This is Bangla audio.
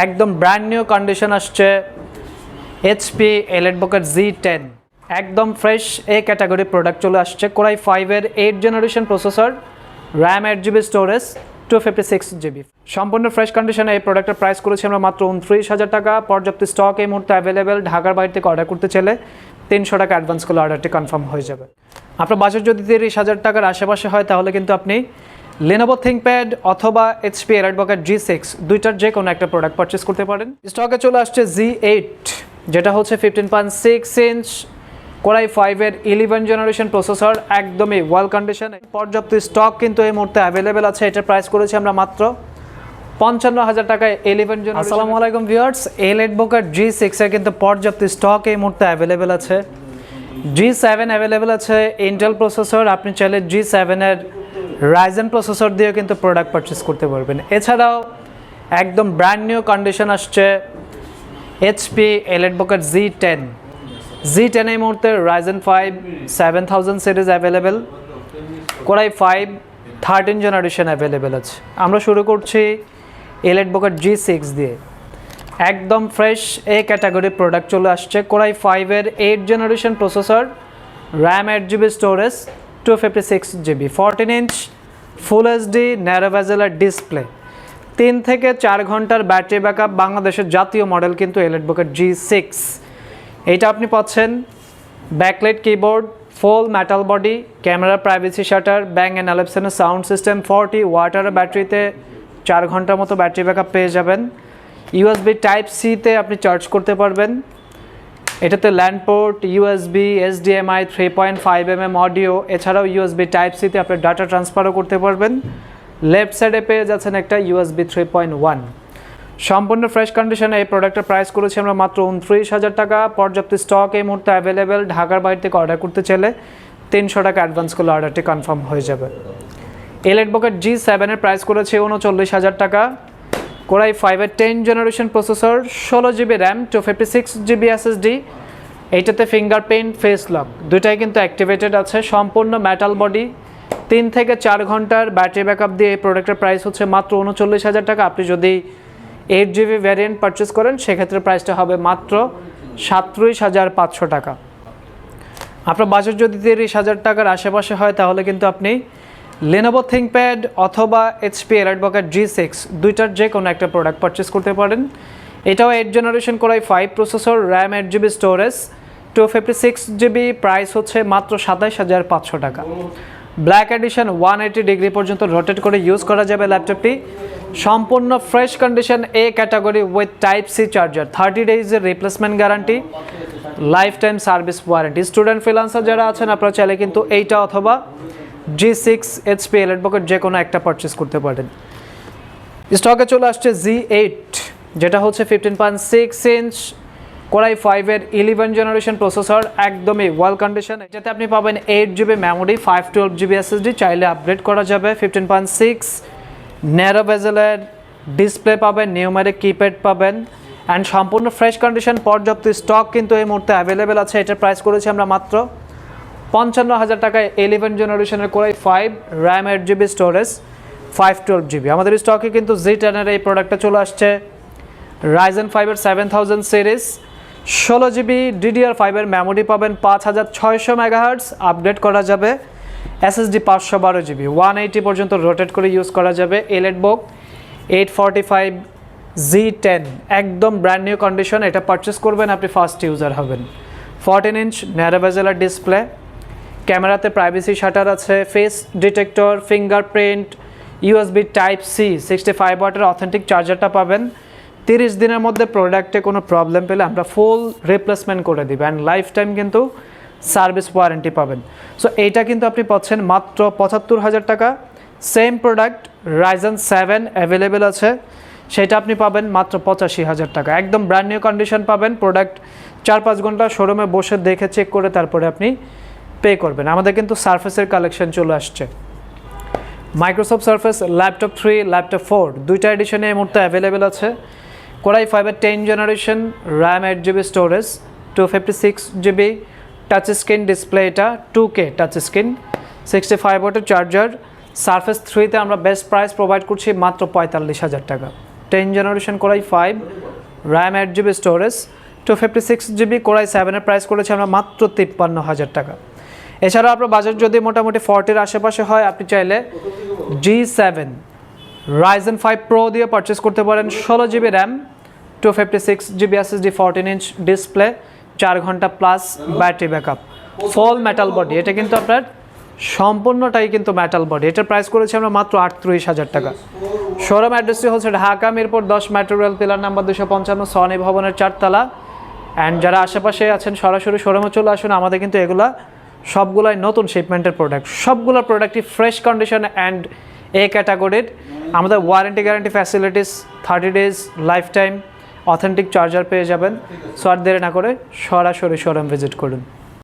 একদম ব্র্যান্ড নিউ কন্ডিশন আসছে এইচপি এলেটবকের জি টেন একদম ফ্রেশ এ ক্যাটাগরি প্রোডাক্ট চলে আসছে কোরাই ফাইভের eight generation processor RAM eight GB storage two fifty six GB সম্পূর্ণ ফ্রেশ কন্ডিশনে এই প্রোডাক্টের প্রাইস করেছি আমরা মাত্র উনত্রিশ হাজার টাকা। পর্যাপ্ত স্টক এই মুহূর্তে অ্যাভেলেবেল ঢাকার বাইরে থেকে অর্ডার করতে চাইলে তিনশো টাকা অ্যাডভান্স করলে অর্ডারটি কনফার্ম হয়ে যাবে। আপনার বাজেট যদি তিরিশ হাজার টাকার আশেপাশে হয়, তাহলে কিন্তু আপনি লেনোভো থিঙ্কপ্যাড অথবা এইচপি এলাইটবকের জি সিক্স দুইটার যে কোনো একটা প্রোডাক্ট পারচেস করতে পারেন। স্টকে চলে আসছে জি এইট যেটা হচ্ছে fifteen point six inch core i ফাইভের ইলেভেন জেনারেশন প্রসেসর একদমই ওয়াল কন্ডিশনে পর্যাপ্ত স্টক কিন্তু এই মুহূর্তে অ্যাভেলেবেল আছে, এটার প্রাইস করেছি আমরা মাত্র পঞ্চান্ন হাজার টাকায় ইলেভেন জন আসসালামু আলাইকুম ভিউয়ার্স এল বোকার জি সিক্সের কিন্তু পর্যাপ্ত স্টক এই মুহূর্তে অ্যাভেলেবেল আছে। জি সেভেন অ্যাভেলেবেল আছে ইন্টেল প্রসেসর আপনি চাইলে জি সেভেনের রাইজেন প্রসেসর দিয়েও কিন্তু প্রোডাক্ট পারচেস করতে পারবেন। এছাড়াও একদম ব্র্যান্ড নিউ কন্ডিশন আসছে এইচপি এলেট বোকার জি টেন জি টেন এই মুহূর্তে Ryzen five seven thousand series available core i five thirteen generation available আছে। আমরা শুরু করছি এলেট বোকার জি সিক্স দিয়ে। একদম ফ্রেশ এ ক্যাটাগরি প্রোডাক্ট চলে আসছে। কোরাই ফাইভের eight generation processor RAM eight GB storage two fifty six GB fourteen inch full HD ন্যারোভেজেলার display তিন থেকে চার ঘণ্টার ব্যাটারি ব্যাকআপ বাংলাদেশের জাতীয় মডেল কিন্তু এলেট বুকের জি সিক্স এইটা আপনি পাচ্ছেন। Backlit keyboard full metal body camera privacy shutter Bang and অ্যালেপসনের sound system forty ওয়াটার ব্যাটারিতে চার ঘণ্টার মতো ব্যাটারি ব্যাকআপ পেয়ে যাবেন। ইউএসবি টাইপ সিতে আপনি চার্জ করতে পারবেন। এটাতে LAN port USB HDMI three point five M M audio এছাড়াও ইউএসবি টাইপ সিতে আপনি ডাটা ট্রান্সফারও করতে পারবেন। লেফট সাইডে পেয়ে যাচ্ছেন একটা ইউএসবি থ্রি পয়েন্ট ওয়ান সম্পূর্ণ ফ্রেশ কন্ডিশনে এই প্রোডাক্টের প্রাইস করেছি আমরা মাত্র উনত্রিশ হাজার টাকা। পর্যাপ্ত স্টক এই মুহূর্তে অ্যাভেলেবেল ঢাকার বাইরে থেকে অর্ডার করতে চাইলে তিনশো টাকা অ্যাডভান্স করলে অর্ডারটি কনফার্ম হয়ে যাবে। এলেট বকেট জি সেভেনের প্রাইস করেছে উনচল্লিশ হাজার টাকা। কোরাই ফাইভের টেন জেনারেশন প্রসেসর ষোলো GB RAM two fifty six GB SSD এইটাতে ফিঙ্গারপ্রিন্ট ফেস লক দুটাই কিন্তু অ্যাক্টিভেটেড আছে, সম্পূর্ণ মেটাল বডি তিন থেকে চার ঘণ্টার ব্যাটারি ব্যাকআপ দিয়ে এই প্রোডাক্টের প্রাইস হচ্ছে মাত্র উনচল্লিশ হাজার টাকা। আপনি যদি এইট জিবি ভ্যারিয়েন্ট পারচেস করেন, সেক্ষেত্রে প্রাইসটা হবে মাত্র সাতত্রিশ হাজার পাঁচশো টাকা। আপনার বাজেট যদি তিরিশ হাজার টাকার আশেপাশে হয়, তাহলে কিন্তু আপনি লেনোভো থিঙ্কপ্যাড অথবা এইচপি এলাইটবকের জি সিক্স দুইটার যে কোনো একটা প্রোডাক্ট পারচেস করতে পারেন। এটাও eight generation core i five processor RAM eight GB storage two fifty six GB price হচ্ছে মাত্র সাতাইশ হাজার পাঁচশো টাকা। Black edition one eighty degree পর্যন্ত রোটেট করে ইউজ করা যাবে ল্যাপটপটি সম্পূর্ণ fresh condition A category with type C charger thirty ডেইজের replacement guarantee life time service warranty student freelancer যারা আছেন আপনারা চাইলে কিন্তু এইটা অথবা জি সিক্স এইচপি এলেটবকের যে কোনো একটা পারচেস করতে পারেন। স্টকে চলে আসছে জি এইট যেটা হচ্ছে fifteen point six inch core i ফাইভের ইলেভেন জেনারেশন প্রসেসর একদমই ওয়াল কন্ডিশন এটাতে আপনি পাবেন eight GB memory five twelve GB SSD চাইলে আপগ্রেড করা যাবে। ফিফটিন পয়েন্ট সিক্স ন্যারো বেজেলের ডিসপ্লে পাবেন নিউমারিক কিপ্যাড পাবেন। অ্যান্ড সম্পূর্ণ ফ্রেশ কন্ডিশন পর্যাপ্ত স্টক কিন্তু এই মুহূর্তে অ্যাভেলেবেল আছে। এটার প্রাইস করেছি আমরা মাত্র পঞ্চান্ন হাজার টাকায় ইলেভেন জেনারেশনের core i five RAM eight GB storage five twelve GB আমাদের স্টকে কিন্তু জি টেনের এই প্রোডাক্টটা চলে আসছে। রাইজেন ফাইভের সেভেন থাউজেন্ড সিরিজ ষোলো জিবি ডিডিআর ফাইভের মেমোরি পাবেন পাঁচ হাজার ছয়শো মেগাহার্টস আপডেট করা যাবে এসএসডি পাঁচশো বারো জিবি ওয়ান এইটি পর্যন্ত রোটেট করে ইউজ করা যাবে elite book eight forty five G ten একদম ব্র্যান্ড নিউ কন্ডিশন এটা পারচেস করবেন, আপনি ফার্স্ট ইউজার হবেন। ফোরটিন ইঞ্চ ন্যারোভেজেলার ডিসপ্লে ক্যামেরাতে প্রাইভেসি শাটার আছে face detector fingerprint USB type C sixty five ওয়াটের অথেন্টিক চার্জারটা পাবেন। তিরিশ দিনের মধ্যে প্রোডাক্টে কোনো প্রবলেম পেলে আমরা ফুল রিপ্লেসমেন্ট করে দিই অ্যান্ড লাইফ টাইম কিন্তু সার্ভিস ওয়ারেন্টি পাবেন। সো এইটা কিন্তু আপনি পাচ্ছেন মাত্র পঁচাত্তর হাজার টাকা। Same product Ryzen seven available আছে। সেটা আপনি পাবেন মাত্র পঁচাশি হাজার টাকা। একদম ব্র্যান্ড নিউ কন্ডিশন পাবেন। প্রোডাক্ট চার পাঁচ ঘণ্টা শোরুমে বসে দেখে চেক করে তারপরে আপনি পে করবেন। আমাদের কিন্তু সার্ফেসের কালেকশন চলে আসছে। Microsoft Surface laptop three laptop four দুইটা এডিশনে এই মুহূর্তে অ্যাভেলেবেল আছে। কোরাই ফাইভের ten generation RAM eight GB storage two fifty six GB touch screen display এটা two K touch screen sixty five ওয়াটের চার্জার সার্ফেস থ্রিতে আমরা বেস্ট প্রাইস প্রোভাইড করছি মাত্র পঁয়তাল্লিশ হাজার টাকা। Ten generation core i five RAM eight GB storage two fifty six GB core i সেভেনের প্রাইস করেছি আমরা মাত্র তিপ্পান্ন হাজার টাকা। এছাড়াও আপনার বাজেট যদি মোটামুটি ফর্টির আশেপাশে হয়, আপনি চাইলে G seven Ryzen five pro দিয়ে পারচেস করতে পারেন, ষোলো GB RAM two fifty six GB S SSD fourteen inch display চার ঘণ্টা plus battery backup full metal body এটা কিন্তু আপনার সম্পূর্ণটাই কিন্তু মেটাল বডি এটার প্রাইস করেছি আমরা মাত্র আটত্রিশ হাজার টাকা। শোরুম অ্যাড্রেসটি হচ্ছে ঢাকা, মিরপুর, দশ মেট্রো পিলার নাম্বার দুশো পঞ্চান্ন সনি ভবনের চারতলা। অ্যান্ড যারা আশেপাশে আছেন, সরাসরি শোরুমে চলে আসুন। আমাদের কিন্তু এগুলা সবগুলাই নতুন শিপমেন্টের প্রোডাক্ট সবগুলো প্রোডাক্টই ফ্রেশ কন্ডিশন অ্যান্ড এ ক্যাটাগরির আমাদের warranty guarantee facilities thirty days life time authentic charger পেয়ে যাবেন। সো আর দেরি না করে সরাসরি শোরুম ভিজিট করুন।